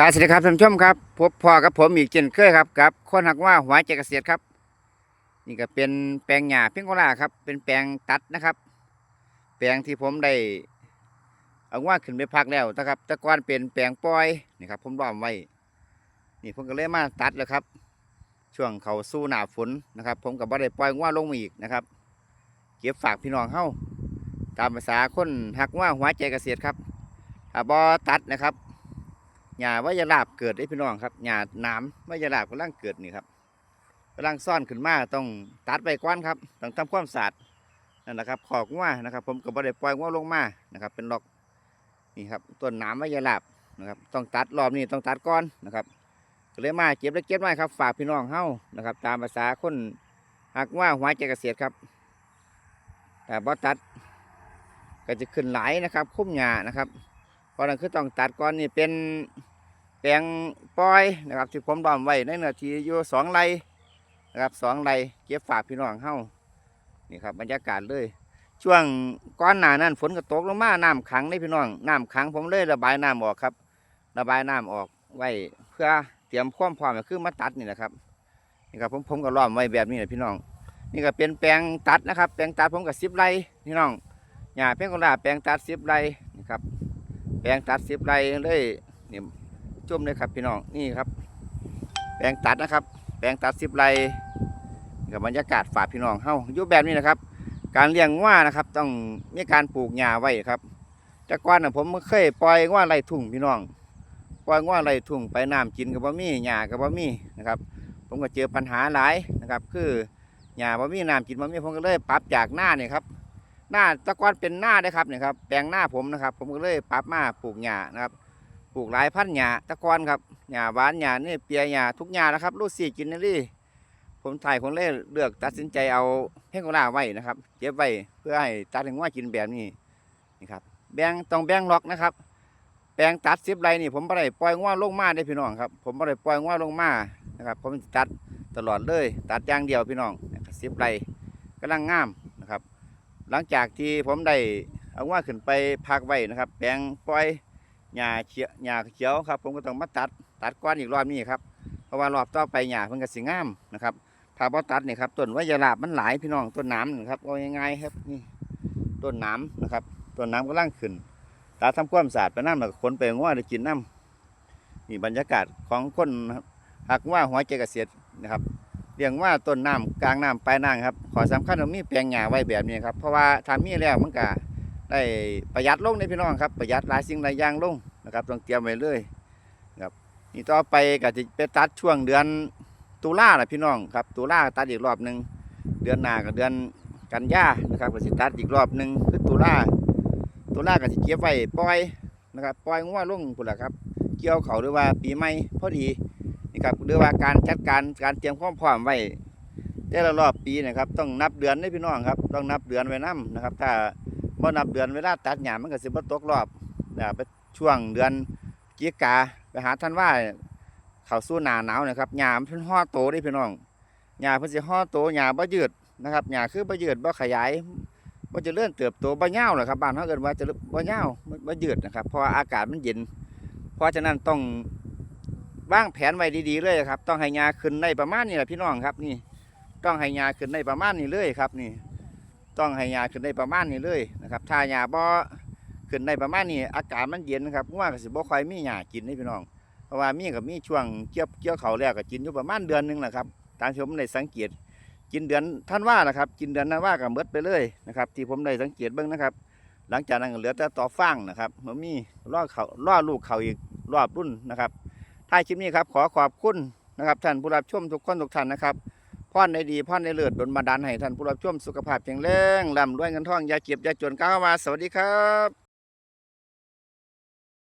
ครับสวัสดีครับท่านผู้ชมครับพบพ่อกับผมอีกเช่นเคยครับกับคนหักว่าหัวใจเกษตรครับ นี่ก็เป็นแปลงหญ้าเพียงโกลาครับ เป็นแปลงตัดนะครับ แปลงที่ผมได้เอาว่าขึ้นไปพักแล้วนะครับต่ก่อนเป็นแปลงปล่อยนี่ครับ ผมล้อมไว้ นี่ผมก็เลยมาตัดแล้วครับ ช่วงเขาสู้หนาฝนนะครับ ผมกับบ่ได้ปล่อยว่าลงมาอีกนะครับ เก็บฝากพี่น้องเฮาตามภาษาคนหักว่าหัวใจเกษตรครับถ้าบ่ตัดนะครับ หญ้าว่ายาลาบเกิดได้พี่น้องครับหญ้าหน้ำว่ายาลาบกำลังเกิดนี่ครับกำลังซ่อนขึ้นมาต้องตัดไปก้อนครับต้องทำความสะอาดนั่นแหละครับขอกว่านะครับ ผมก็บ่ได้ปล่อยว่าลงมานะครับ เป็นล็อกนี่ครับต้นหน้ำว่ายาลาบนะครับต้องตัดรอบนี้ต้องตัดก้อนนะครับก็เลยมาเก็บแล้วเก็บไว้ครับฝากพี่น้องเฮานะครับ ตามภาษาคนหักว่าหัวใจเกษตรครับ แต่บ่ตัดก็จะขึ้นหลายนะครับ คุ้มหญ้านะครับ ราะนั้นคือต้องตัดก้อนนี่เป็นแปลงปล่อยนะครับที่ผมดอมไว้ในเนื้อที่อยู่สองไร่นะครับสองไร่เก็บฝากพี่น้องเฮานี่ครับบรรยากาศเลย ช่วงก้อนหนานั้นฝนก็ตกลงมาน้ำขังในพี่น้องน้ำขังผมเลยระบายน้ำออกครับ ระบายน้ำออกไว้เพื่อเตรียมความพร้อมคือมาตัดนี่แหละครับนี่ครับผมผมก็ล้อมไว้แบบนี้แหละพี่น้อง นี่ก็เป็นแปลงตัดนะครับ แปลงตัดผมกับสิบไร่พี่น้องหญ้าเพียงคนละแปลงตัดสิบไร่นี่ครับ แปลงตัดสิบไรเลยนี่จุ่มเลยครับพี่น้องนี่ครับ แปลงตัดนะครับ แปลงตัดสิบไรกับบรรยากาศฝากพี่น้องเฮาอยู่แบบนี้นะครับ การเลี้ยงว่านะครับ ต้องมีการปลูกหญ้าไว้ครับแต่ก่อนนะผมเคยปล่อยว่าไรทุ่งพี่น้อง ปล่อยว่าไรทุ่งไปน้ำกินกับบ่มีหญ้ากับบ่มีนะครับ ผมก็เจอปัญหาหลายนะครับ คือหญ้าบ่มีน้ำกินบ่มีผมก็เลยปรับจากหน้าเนี่ยครับ หน้าตะกอนเป็นหน้าได้ครับเนี่ยครับแปลงหน้าผมนะครับ ผมก็เลยปรับมาปลูกหญ้านะครับ ปลูกหลายพันหญ้าตะกอนครับหญ้าหวานหญ้านี่เปียหญ้าทุกหญ้านะครับลูกสี่กินนี่ลี่ผมถ่ายคนเล่เลือกตัดสินใจเอาเฮงกลาไว้นะครับเก็บไว้เพื่อให้ตัดถึงว่ากินแบบนี้นี่ครับแบงต้องแบงล็อกนะครับ แปลงตัดสิบไรนี่ผมไม่ได้ปล่อยง้อลงมาได้พี่น้องครับ ผมไม่ได้ปล่อยง้อลงมานะครับ ผมตัดตลอดเลย ตัดอย่างเดียวพี่น้องสิบไรกำลังงาม หลังจากที่ผมได้เอาง้อขึ้นไปพักไว้นะครับ แปลงปล่อยหญ้าเขียวหญ้าเขียวครับ ผมก็ต้องมาตัดตัดก้อนอีกรอบนี้ครับเพราะว่ารอบต่อไปหญ้าเพิ่นก็สิงามนะครับถ้าบ่ตัดนี่ครับต้นว่ายาลาบมันหลายพี่น้องต้นน้ำนะครับเอาง่ายๆครับนี่ต้นน้ำนะครับต้นน้ำกำลังขึ้นตาทำความสะอาดไปน้ำแล้วก็ขนไปง้อได้กินน้ำนี่บรรยากาศของคนหักว่าหัวใจเกษตรนะครับ เรียงว่าต้นน้ำกลางน้ำปลายน้ำครับขอสำคัญว่ามีแปลงหญ้าไว้แบบนี้ครับเพราะว่าถ้ามีแล้วมันก็ได้ประหยัดลงในพี่น้องครับประหยัดหลายสิ่งหลายอย่างลงนะครับต้องเตรียมไว้เลยครับนี่ต่อไปก็จะไปตัดช่วงเดือนตุลาแหละพี่น้องครับตุลาตัดอีกรอบหนึ่งเดือนหน้ากับเดือนกันยานะครับก็จะตัดอีกรอบหนึ่งคือตุลาตุลาก็จะเก็บไว้ปล่อยนะครับปล่อยงัวลงพุ่นละครับ เกี่ยวเขาหรือว่าปีใหม่พอดี ครับหรือว่าการจัดการการเตรียมความพร้อมไว้แต่ละรอบปีนะครับ ต้องนับเดือนให้พี่น้องครับ ต้องนับเดือนไว้นํนะครับ ถ้าบ่นับเดือนเวลาตัดหญ้ามันก็สิบ่ตกรอบนะไปช่วงเดือนกรกาไปหาท่านว่าเขาสู่หนาหนาวนะครับหญ้ามเพิ่นห่อโตเด้พี่น้องหญ้าเพิ่นสิห่อโตหญ้าบ่ยืดนะครับหญ้าคือบ่ยืดบ่ขยายบ่เจริญเติบโตบ่ยาหรอครับบ้านเฮาเอิ้นว่าจะบ่ยาบ่ยืดนะครับเพราะอากาศมันเย็น เพราะฉะนั้นต้อง วางแผนไว้ดีๆเลยครับ ต้องให้หญ้าขึ้นได้ประมาณนี้แหละพี่น้องครับนี่ ต้องให้หญ้าขึ้นได้ประมาณนี้เลยครับนี่ ต้องให้ยาขึ้นได้ประมาณนี้เลยนะครับ ถ้ายาบ่ขึ้นได้ประมาณนี้อากาศมันเย็นนะครับง่วงก็สิบ่ค่อยมีหญ้ากินนี่พี่น้อง เพราะว่ามีกับมีช่วงเกี่ยวเกี่ยวเขาแล้วก็กินอยู่ประมาณเดือนหนึงแหละครับ ตามที่ผมได้สังเกต กินเดือนท่านว่าแหละครับ กินเดือนนั้นว่าก็หมดไปเลยนะครับ ที่ผมได้สังเกตเบิ่งนะครับ หลังจากนั้นเหลือแต่ต่อฟางนะครับมันมีล่อเขาล่อลูกเขาอีกรอบรุ่นนะครับ ท้ายคลิปนี้ครับขอขอบคุณนะครับท่านผู้รับชมทุกคนทุกท่านนะครับพรในดีพรในเลิศดลบันดาลให้ท่านผู้รับชมสุขภาพแข็งแรงลำรวยเงินทองอย่าเก็บอย่าจนก้าวมาสวัสดีครับ